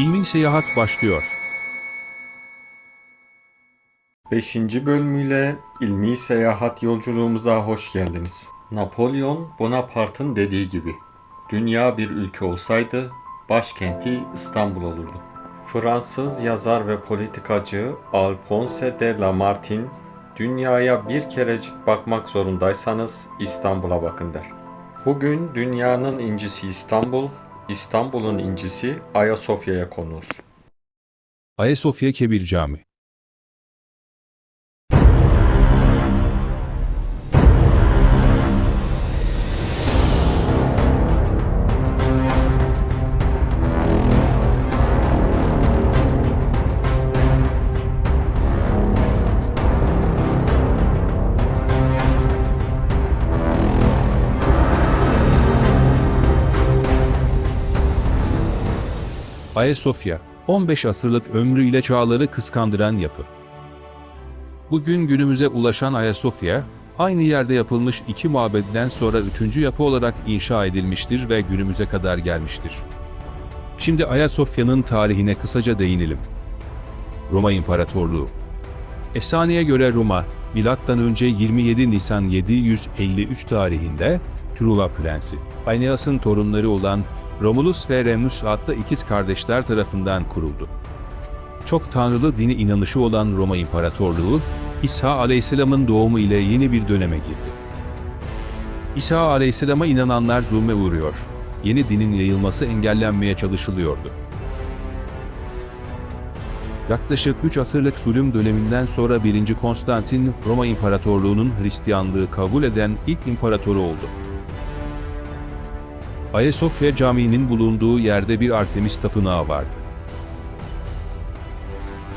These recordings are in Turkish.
İlmi Seyahat başlıyor. 5. bölümüyle ilmi seyahat yolculuğumuza hoş geldiniz. Napolyon Bonaparte'ın dediği gibi, dünya bir ülke olsaydı başkenti İstanbul olurdu. Fransız yazar ve politikacı Alphonse de Lamartine, dünyaya bir kerecik bakmak zorundaysanız İstanbul'a bakın der. Bugün dünyanın incisi İstanbul, İstanbul'un incisi Ayasofya'ya konuğuz. Ayasofya Kebir Cami. Ayasofya, 15 asırlık ömrüyle çağları kıskandıran yapı. Bugün günümüze ulaşan Ayasofya, aynı yerde yapılmış iki mabedden sonra üçüncü yapı olarak inşa edilmiştir ve günümüze kadar gelmiştir. Şimdi Ayasofya'nın tarihine kısaca değinelim. Roma İmparatorluğu Efsaneye göre Roma, M.Ö. 27 Nisan 753 tarihinde Truva Prensi, Aeneas'ın torunları olan Romulus ve Remus adlı ikiz kardeşler tarafından kuruldu. Çok tanrılı dini inanışı olan Roma İmparatorluğu, İsa Aleyhisselam'ın doğumu ile yeni bir döneme girdi. İsa Aleyhisselam'a inananlar zulme uğruyor, yeni dinin yayılması engellenmeye çalışılıyordu. Yaklaşık 3 asırlık zulüm döneminden sonra 1. Konstantin, Roma İmparatorluğu'nun Hristiyanlığı kabul eden ilk imparatoru oldu. Ayasofya Camii'nin bulunduğu yerde bir Artemis tapınağı vardı.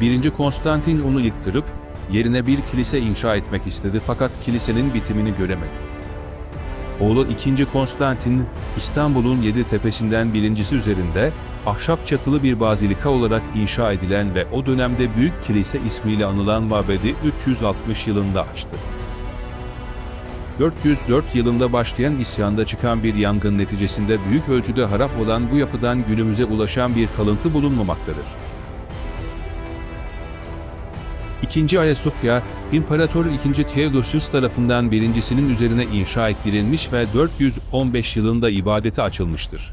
1. Konstantin onu yıktırıp, yerine bir kilise inşa etmek istedi fakat kilisenin bitimini göremedi. Oğlu 2. Konstantin, İstanbul'un yedi tepesinden birincisi üzerinde, ahşap çatılı bir bazilika olarak inşa edilen ve o dönemde Büyük Kilise ismiyle anılan mabedi 360 yılında açtı. 404 yılında başlayan isyanda çıkan bir yangın neticesinde büyük ölçüde harap olan bu yapıdan günümüze ulaşan bir kalıntı bulunmamaktadır. İkinci Ayasofya, İmparator II. Theodosius tarafından birincisinin üzerine inşa ettirilmiş ve 415 yılında ibadete açılmıştır.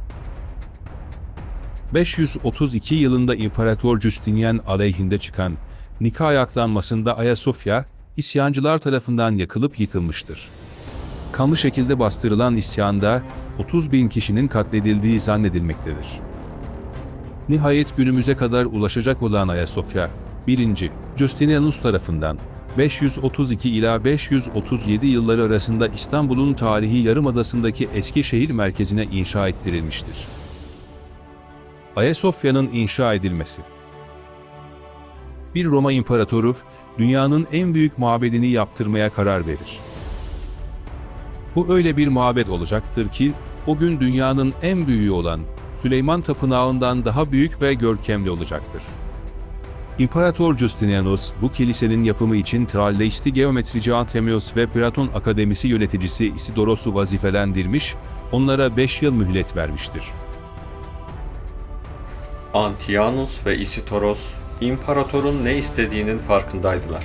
532 yılında İmparator Justinian aleyhinde çıkan Nika ayaklanmasında Ayasofya, isyancılar tarafından yakılıp yıkılmıştır. Kanlı şekilde bastırılan isyanda 30 bin kişinin katledildiği zannedilmektedir. Nihayet günümüze kadar ulaşacak olan Ayasofya, 1. Justinianus tarafından 532 ila 537 yılları arasında İstanbul'un tarihi yarımadasındaki eski şehir merkezine inşa ettirilmiştir. Ayasofya'nın inşa edilmesi Bir Roma imparatoru, dünyanın en büyük mabedini yaptırmaya karar verir. Bu öyle bir mabet olacaktır ki, o gün dünyanın en büyüğü olan Süleyman Tapınağı'ndan daha büyük ve görkemli olacaktır. İmparator Justinianus, bu kilisenin yapımı için Tralleisti geometrici Antemios ve Platon Akademisi yöneticisi Isidoros'u vazifelendirmiş, onlara 5 yıl mühlet vermiştir. Antianus ve Isitoros, imparatorun ne istediğinin farkındaydılar.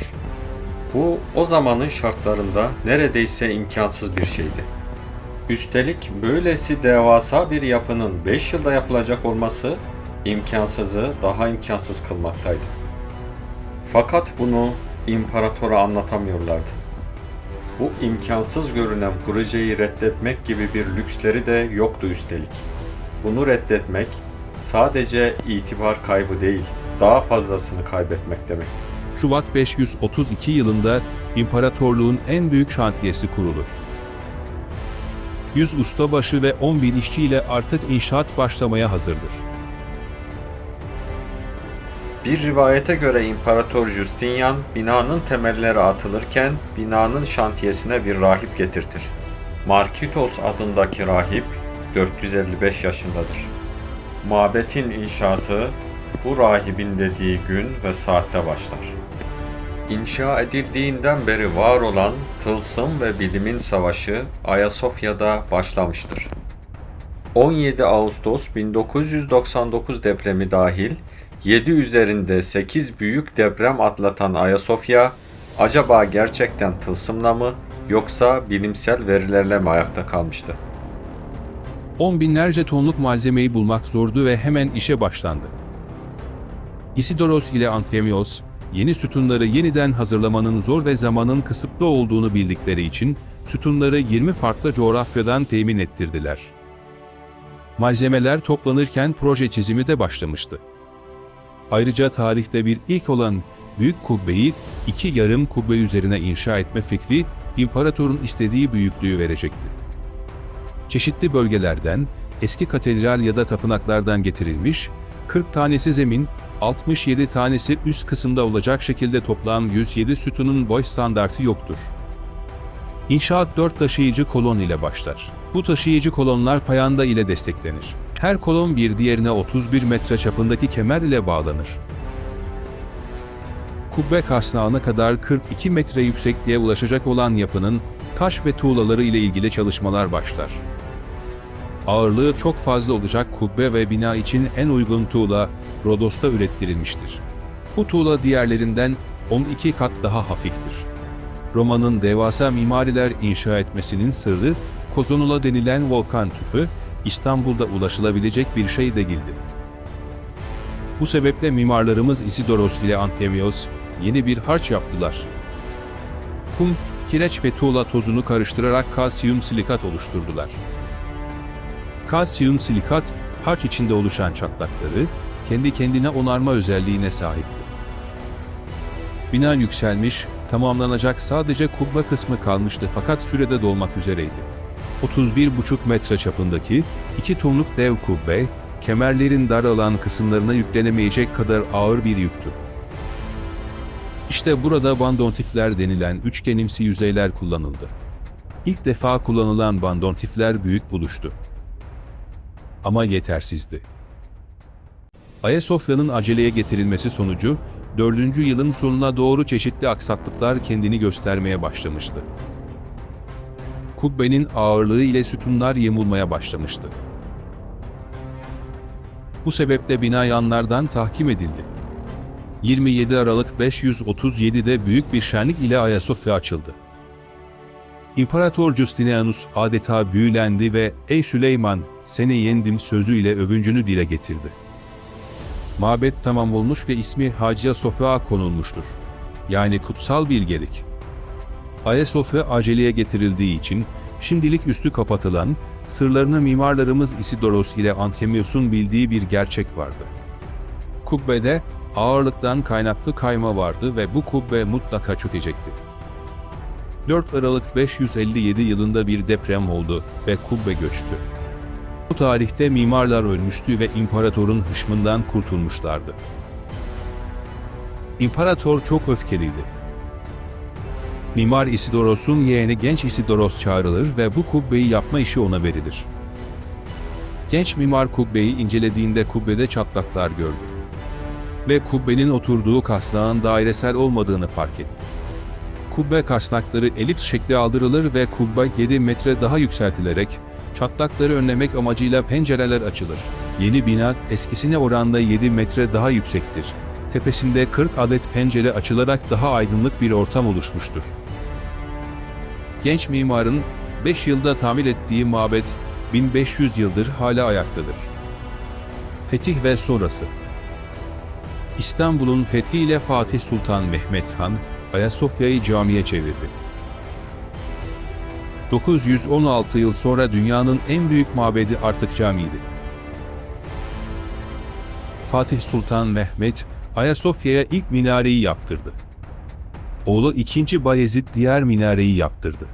Bu o zamanın şartlarında neredeyse imkansız bir şeydi. Üstelik böylesi devasa bir yapının 5 yılda yapılacak olması imkansızı daha imkansız kılmaktaydı. Fakat bunu imparatora anlatamıyorlardı. Bu imkansız görünen projeyi reddetmek gibi bir lüksleri de yoktu üstelik. Bunu reddetmek sadece itibar kaybı değil, daha fazlasını kaybetmek demek. Şubat 532 yılında imparatorluğun en büyük şantiyesi kurulur. 100 ustabaşı ve 10 bin işçi ile artık inşaat başlamaya hazırdır. Bir rivayete göre İmparator Justinian binanın temelleri atılırken binanın şantiyesine bir rahip getirtir. Markitos adındaki rahip 455 yaşındadır. Mabetin inşaatı bu rahibin dediği gün ve saatte başlar. İnşa edildiğinden beri var olan tılsım ve bilimin savaşı Ayasofya'da başlamıştır. 17 Ağustos 1999 depremi dahil 7 üzerinde 8 büyük deprem atlatan Ayasofya acaba gerçekten tılsımla mı yoksa bilimsel verilerle mi ayakta kalmıştı? On binlerce tonluk malzemeyi bulmak zordu ve hemen işe başlandı. Isidoros ile Anthemios, yeni sütunları yeniden hazırlamanın zor ve zamanın kısıtlı olduğunu bildikleri için sütunları 20 farklı coğrafyadan temin ettirdiler. Malzemeler toplanırken proje çizimi de başlamıştı. Ayrıca tarihte bir ilk olan büyük kubbeyi iki yarım kubbe üzerine inşa etme fikri imparatorun istediği büyüklüğü verecekti. Çeşitli bölgelerden, eski katedral ya da tapınaklardan getirilmiş, 40 tanesi zemin, 67 tanesi üst kısımda olacak şekilde toplam 107 sütunun boy standartı yoktur. İnşaat 4 taşıyıcı kolon ile başlar. Bu taşıyıcı kolonlar payanda ile desteklenir. Her kolon bir diğerine 31 metre çapındaki kemer ile bağlanır. Kubbe kasnağına kadar 42 metre yüksekliğe ulaşacak olan yapının taş ve tuğlaları ile ilgili çalışmalar başlar. Ağırlığı çok fazla olacak kubbe ve bina için en uygun tuğla Rodos'ta ürettirilmiştir. Bu tuğla diğerlerinden 12 kat daha hafiftir. Roma'nın devasa mimariler inşa etmesinin sırrı Kozonula denilen volkan tüfü İstanbul'da ulaşılabilecek bir şey değildi. Bu sebeple mimarlarımız Isidoros ile Anthemios yeni bir harç yaptılar. Kum, kireç ve tuğla tozunu karıştırarak kalsiyum silikat oluşturdular. Kalsiyum silikat, harç içinde oluşan çatlakları, kendi kendine onarma özelliğine sahipti. Bina yükselmiş, tamamlanacak sadece kubbe kısmı kalmıştı fakat sürede dolmak üzereydi. 31,5 metre çapındaki, 2 tonluk dev kubbe, kemerlerin dar alan kısımlarına yüklenemeyecek kadar ağır bir yüktü. İşte burada bandontifler denilen üçgenimsi yüzeyler kullanıldı. İlk defa kullanılan bandontifler büyük buluştu. Ama yetersizdi. Ayasofya'nın aceleye getirilmesi sonucu, 4. yılın sonuna doğru çeşitli aksaklıklar kendini göstermeye başlamıştı. Kubbenin ağırlığı ile sütunlar yamulmaya başlamıştı. Bu sebeple bina yanlardan tahkim edildi. 27 Aralık 537'de büyük bir şenlik ile Ayasofya açıldı. İmparator Justinianus adeta büyülendi ve ''Ey Süleyman, seni yendim'' sözüyle övüncünü dile getirdi. Mabet tamam olmuş ve ismi Hacıya Sofya konulmuştur. Yani kutsal bilgelik. Ayasofya aceleye getirildiği için şimdilik üstü kapatılan, sırlarını mimarlarımız Isidoros ile Anthemios'un bildiği bir gerçek vardı. Kubbede ağırlıktan kaynaklı kayma vardı ve bu kubbe mutlaka çökecekti. 4 Aralık 557 yılında bir deprem oldu ve kubbe göçtü. Bu tarihte mimarlar ölmüştü ve imparatorun hışmından kurtulmuşlardı. İmparator çok öfkeliydi. Mimar Isidoros'un yeğeni genç Isidoros çağrılır ve bu kubbeyi yapma işi ona verilir. Genç mimar kubbeyi incelediğinde kubbede çatlaklar gördü. Ve kubbenin oturduğu kasnağın dairesel olmadığını fark etti. Kubbe kasnakları elips şekli aldırılır ve kubbe 7 metre daha yükseltilerek çatlakları önlemek amacıyla pencereler açılır. Yeni bina eskisine oranla 7 metre daha yüksektir. Tepesinde 40 adet pencere açılarak daha aydınlık bir ortam oluşmuştur. Genç mimarın 5 yılda tamir ettiği mabet 1500 yıldır hala ayaktadır. Fetih ve sonrası İstanbul'un fethiyle Fatih Sultan Mehmet Han, Ayasofya'yı camiye çevirdi. 916 yıl sonra dünyanın en büyük mabedi artık camiydi. Fatih Sultan Mehmet, Ayasofya'ya ilk minareyi yaptırdı. Oğlu 2. Bayezid diğer minareyi yaptırdı.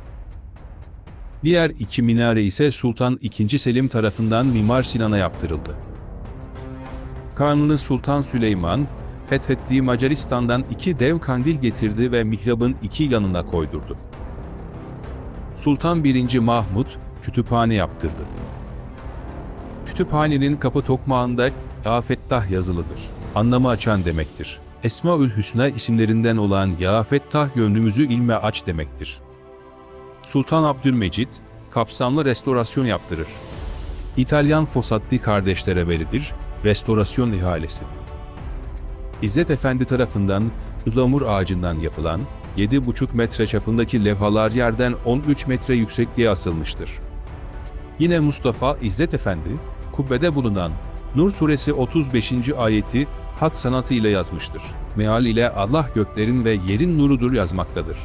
Diğer iki minare ise Sultan II. Selim tarafından Mimar Sinan'a yaptırıldı. Kanuni Sultan Süleyman, fethettiği Macaristan'dan iki dev kandil getirdi ve mihrabın iki yanına koydurdu. Sultan I. Mahmut, kütüphane yaptırdı. Kütüphanenin kapı tokmağında Ya Fettah yazılıdır. Anlamı açan demektir. Esmaül Hüsna isimlerinden olan Ya Fettah gönlümüzü ilme aç demektir. Sultan Abdülmecit, kapsamlı restorasyon yaptırır. İtalyan Fossati kardeşlere verilir, restorasyon ihalesi. İzzet Efendi tarafından ıhlamur ağacından yapılan 7,5 metre çapındaki levhalar yerden 13 metre yüksekliğe asılmıştır. Yine Mustafa İzzet Efendi, kubbede bulunan Nur suresi 35. ayeti hat sanatı ile yazmıştır. Meal ile Allah göklerin ve yerin nurudur yazmaktadır.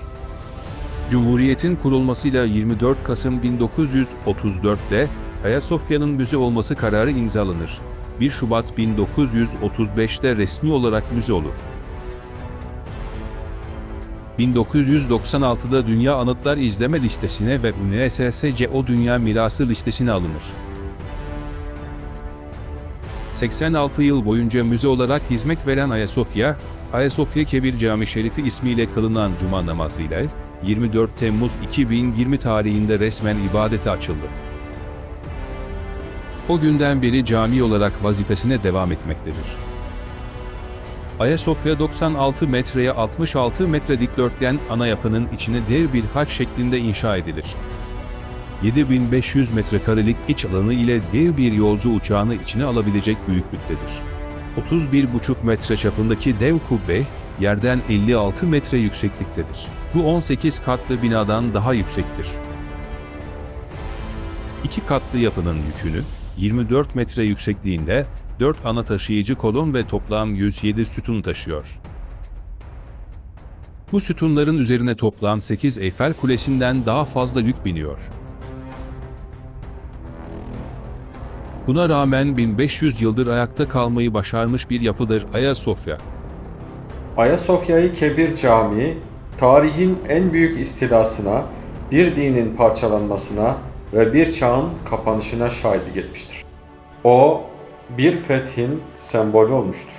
Cumhuriyetin kurulmasıyla 24 Kasım 1934'te Ayasofya'nın müze olması kararı imzalanır. 1 Şubat 1935'te resmi olarak müze olur. 1996'da Dünya Anıtlar İzleme Listesi'ne ve UNSSCO Dünya Mirası Listesi'ne alınır. 86 yıl boyunca müze olarak hizmet veren Ayasofya, Ayasofya Kebir Cami Şerifi ismiyle kılınan Cuma namazıyla 24 Temmuz 2020 tarihinde resmen ibadete açıldı. O günden beri cami olarak vazifesine devam etmektedir. Ayasofya 96 metreye 66 metre dikdörtgen ana yapının içine dev bir haç şeklinde inşa edilir. 7500 metrekarelik iç alanı ile dev bir yolcu uçağını içine alabilecek büyüklüktedir. 31,5 metre çapındaki dev kubbe, yerden 56 metre yüksekliktedir. Bu 18 katlı binadan daha yüksektir. İki katlı yapının yükünü, 24 metre yüksekliğinde 4 ana taşıyıcı kolon ve toplam 107 sütun taşıyor. Bu sütunların üzerine toplam 8 Eyfel Kulesi'nden daha fazla yük biniyor. Buna rağmen 1500 yıldır ayakta kalmayı başarmış bir yapıdır Ayasofya. Ayasofya'yı Kebir Camii, tarihin en büyük istilasına, bir dinin parçalanmasına ve bir çağın kapanışına şahitlik etmiştir. O, bir fethin sembolü olmuştur.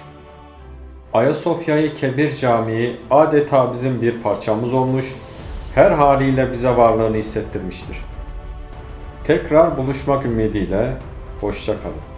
Ayasofya'yı Kebir Camii adeta bizim bir parçamız olmuş, her haliyle bize varlığını hissettirmiştir. Tekrar buluşmak ümidiyle, hoşça kalın.